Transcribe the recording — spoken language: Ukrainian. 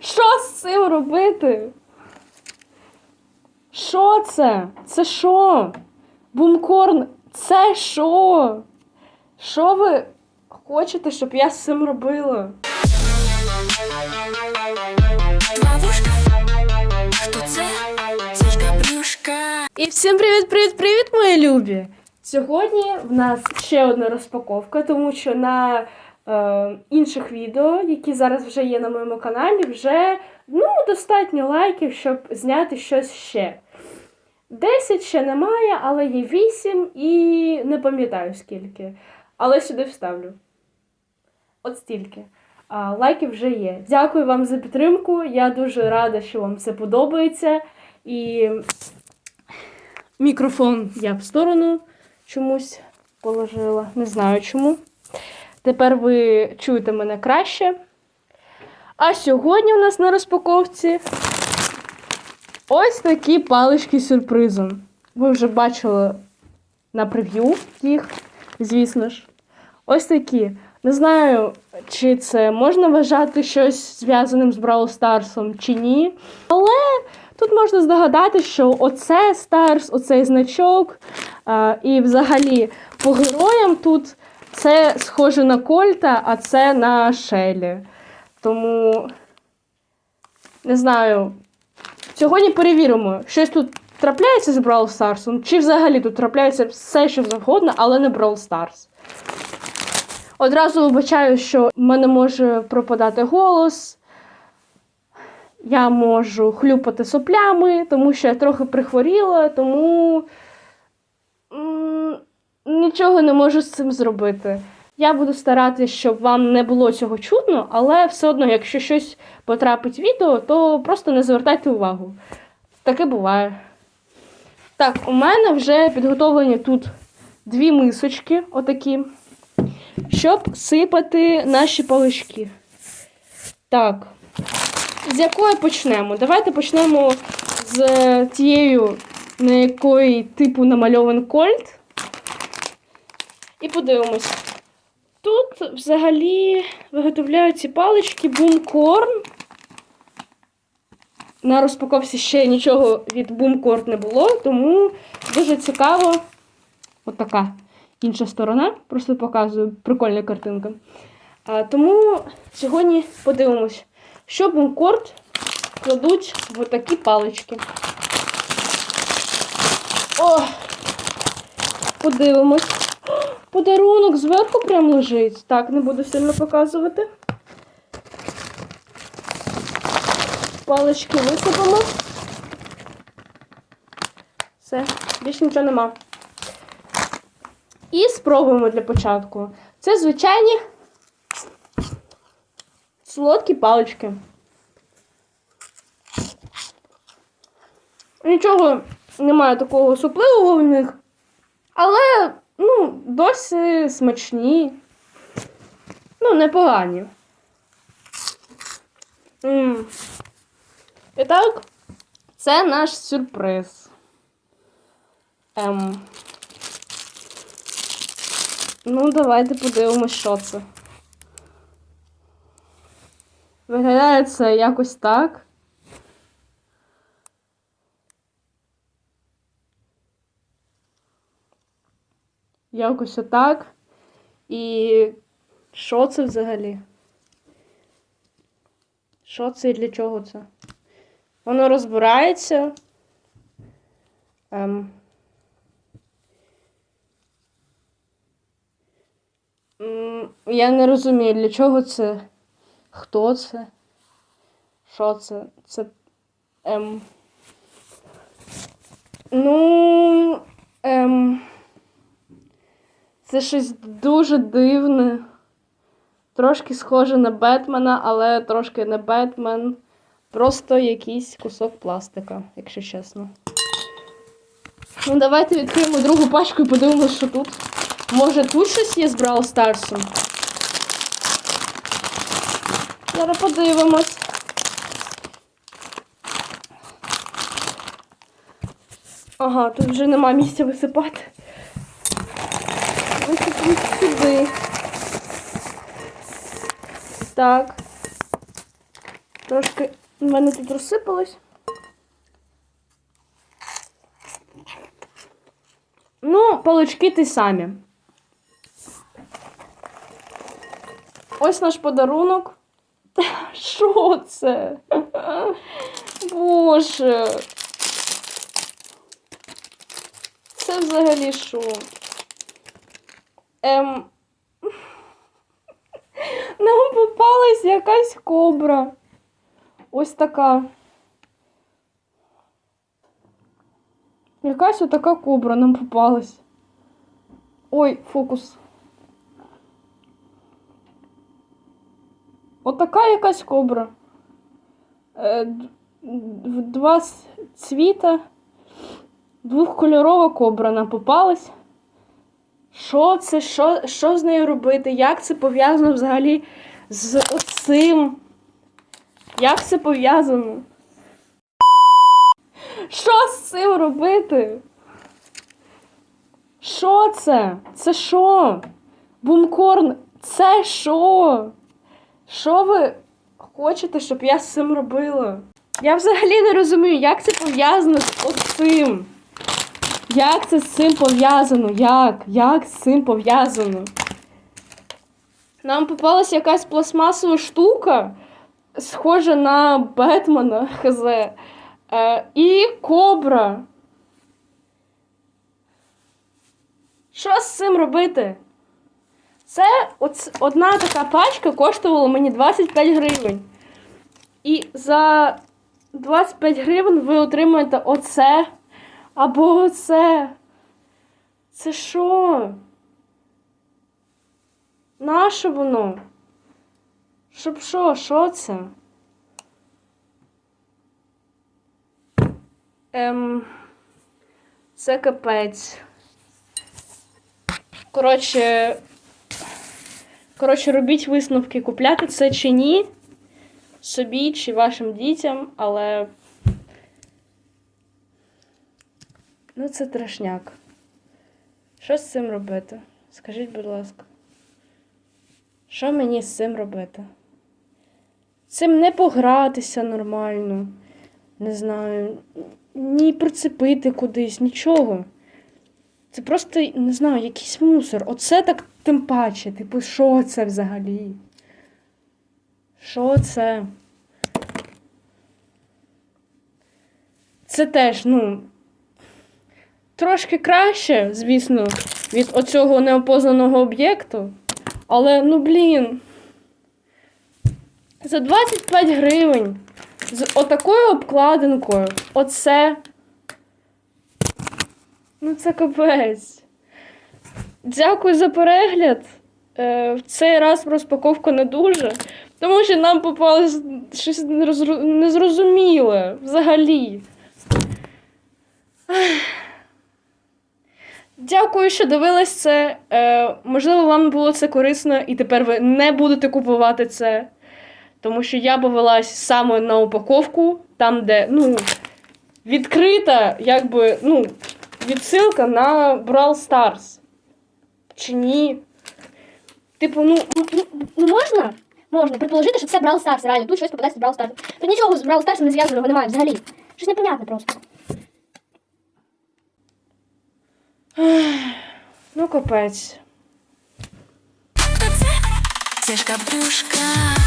Що з цим робити? Що це? Це що? Бумкорн, це що? Що ви хочете, щоб я з цим робила? Бабушка, хто це? Це ж Габрюшка. І всім привіт, привіт, привіт, мої любі! Сьогодні в нас ще одна розпаковка, тому що на інших відео, які зараз вже є на моєму каналі, вже ну, достатньо лайків, щоб зняти щось ще. 10 ще немає, але є 8 і не пам'ятаю скільки. Але сюди вставлю. От стільки. А, лайків вже є. Дякую вам за підтримку. Я дуже рада, що вам це подобається. І мікрофон я в сторону чомусь положила. Не знаю чому. Тепер ви чуєте мене краще. А сьогодні у нас на розпаковці ось такі палички з сюрпризом. Ви вже бачили на прев'ю їх, звісно ж. Ось такі. Не знаю, чи це можна вважати щось зв'язаним з Бравл Старсом чи ні. Але тут можна здогадати, що оце Старс, оцей значок. І взагалі по героям тут це схоже на Кольта, а це на Шелі. Тому не знаю. Сьогодні перевіримо, щось тут трапляється з Бравл Старсом, чи взагалі тут трапляється все, що завгодно, але не Бравл Старс. Одразу вибачаю, що в мене може пропадати голос. Я можу хлюпати соплями, тому що я трохи прихворіла, тому нічого не можу з цим зробити. Я буду старатися, щоб вам не було цього чутно, але все одно, якщо щось потрапить в відео, то просто не звертайте увагу. Таке буває. Так, у мене вже підготовлені тут дві мисочки, отакі щоб сипати наші палички. Так. З якої почнемо? Давайте почнемо з тією, на якої типу намальований кольт. І подивимось. Тут взагалі виготовляють ці палички бумкорн. На розпаковці ще нічого від бумкорн не було, тому дуже цікаво. От інша сторона. Просто показую прикольна картинка. А, тому сьогодні подивимось, що бункорт кладуть в такі палички. О! Подивимось. Подарунок зверху прям лежить. Так, не буду сильно показувати. Палички висипемо. Все, більше нічого нема. І спробуємо для початку. Це звичайні солодкі палички. Нічого немає такого особливого в них, але ну, досі смачні. Ну, непогані. М. І так, це наш сюрприз. Ем. Ну, давайте подивимось, що це. Виглядає це якось так. Якось отак. І що це взагалі? Що це і для чого це? Воно розбирається. Ем. Я не розумію, для чого це? Хто це? Що це? Це. Ем. Ну. Ем. Це щось дуже дивне. Трошки схоже на Бетмена, але трошки не Бетмен. Просто якийсь кусок пластика, якщо чесно. Ну, давайте відкриємо другу пачку і подивимося, що тут. Може тут щось є з Brawl Старсом? Зараз подивимось. Ага, тут вже нема місця висипати. Висиплю сюди. Так. Трошки в мене тут розсипалось. Ну, палички ті самі. Ось наш подарунок. Що це? Боже. Це взагалі що? Ем. Нам попалась якась кобра. Ось така. Якась отака кобра нам попалась. Ой, фокус. Отака якась кобра. Е, Два цвіта. Двохкольорова кобра нам попалась. Що це? Що, що з нею робити? Як це пов'язано взагалі з оцим? Як це пов'язано? Що з цим робити? Що це? Це що? Бумкорн, це що? Що ви хочете, щоб я з цим робила? Я взагалі не розумію, як це пов'язано з оцим. Як це з цим пов'язано? Як? Як з цим пов'язано? Нам попалась якась пластмасова штука, схожа на Бетмена, хз. Е, і кобра. Що з цим робити? Це одна така пачка коштувала мені 25 гривень. І за 25 гривень ви отримуєте оце або оце. Це що? Наше воно? Щоб що? Що це? Ем, це капець. Коротше, коротше, робіть висновки, купляти це чи ні. Собі чи вашим дітям, але. Ну, це трешняк. Що з цим робити? Скажіть, будь ласка. Що мені з цим робити? Цим не погратися нормально. Не знаю, ні прицепити кудись, нічого. Це просто, не знаю, якийсь мусор. Оце так тим паче. Типу, що це взагалі? Що це? Це теж, ну, трошки краще, звісно, від оцього неопознаного об'єкту. Але, ну, блін. За 25 гривень. З отакою обкладинкою. Оце. Ну, це капець. Дякую за перегляд. Е, в цей раз розпаковка не дуже, тому що нам попалось щось незрозуміле взагалі. Дякую, що дивились це. Е, можливо, вам було це корисно, і тепер ви не будете купувати це. Тому що я повелась саме на упаковку, там, де ну, відкрита, якби, ну, відсилка на Brawl Stars. Чи ні? Типу, ну, Ну, ну, ну можна? Можна предположити, що це Brawl Stars, реально. Тут щось попадається в Brawl Stars. Тут нічого з Brawl Stars не зв'язаного немає взагалі. Щось непонятне просто. Ну капець. Цяжка брюшка